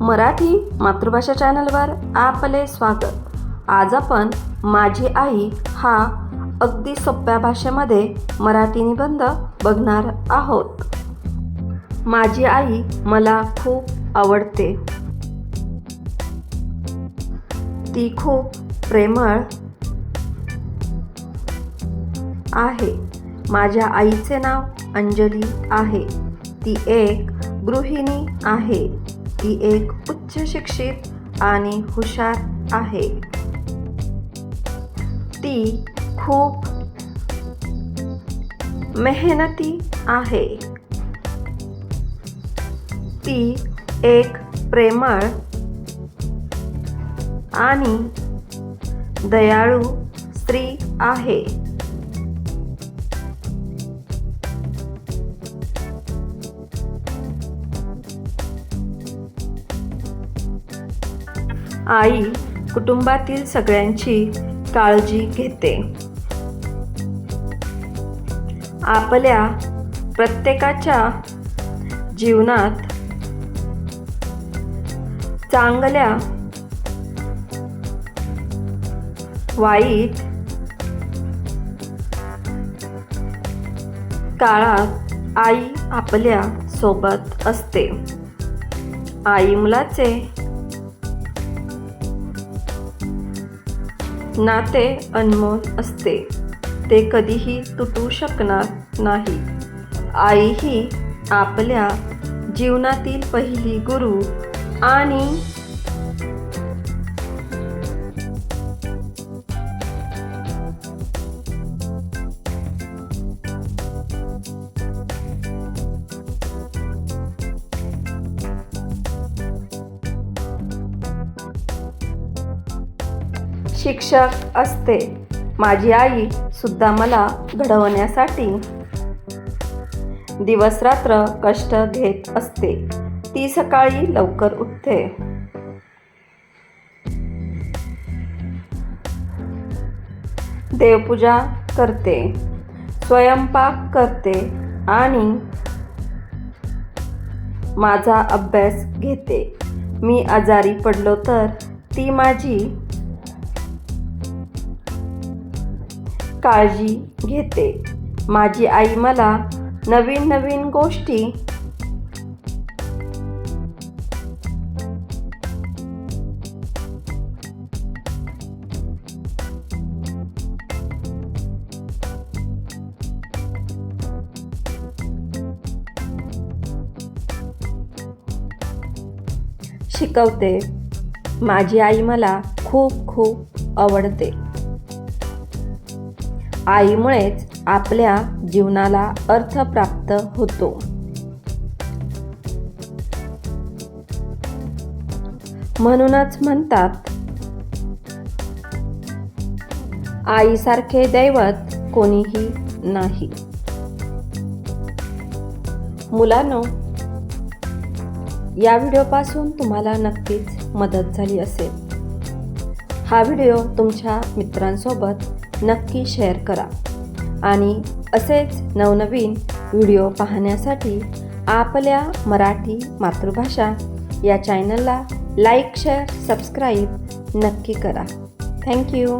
मराठी मातृभाषा चॅनलवर आपले स्वागत. आज आपण माझी आई हा अगदी सोप्या भाषेमध्ये मराठी निबंध बघणार आहोत. माझी आई मला खूप आवडते. ती खूप प्रेमळ आहे. माझ्या आईचे नाव अंजली आहे. ती एक गृहिणी आहे. ती एक उच्च शिक्षित आणि हुशार आहे. ती खूप मेहनती आहे. ती एक प्रेमळ आणि दयाळू स्त्री आहे. आई कुटुंबातील सगळ्यांची काळजी घेते. आपल्या प्रत्येकाच्या जीवनात चांगल्या वाईट काळात आई आपल्यासोबत असते. आई मुलाचे नाते अनमोल असते. ते कधीही तुटू शकणार नाही. आई ही आपल्या जीवनातील पहिली गुरु आणि शिक्षक असते. माझी आई सुद्धा मला घडवण्यासाठी दिवसरात्र कष्ट घेत असते. ती सकाळी लवकर उठते. देवपूजा करते. स्वयंपाक करते आणि माझा अभ्यास घेते. मी आजारी पडलो तर ती माझी काळजी घेते. माझी आई मला नवीन नवीन गोष्टी शिकवते. माझी आई मला खूप खूप आवडते. आईमुळेच आपल्या जीवनाला अर्थ प्राप्त होतो. म्हणूनच म्हणतात आईसारखे दैवत कोणीही नाही. मुलांनो या व्हिडिओपासून तुम्हाला नक्कीच मदत झाली असेल. हा व्हिडिओ तुमच्या मित्रांसोबत नक्की शेअर करा. आणि असेच नवनवीन व्हिडिओ पाहण्यासाठी आपल्या मराठी मातृभाषा या चॅनलला लाईक शेअर सबस्क्राईब नक्की करा. थँक्यू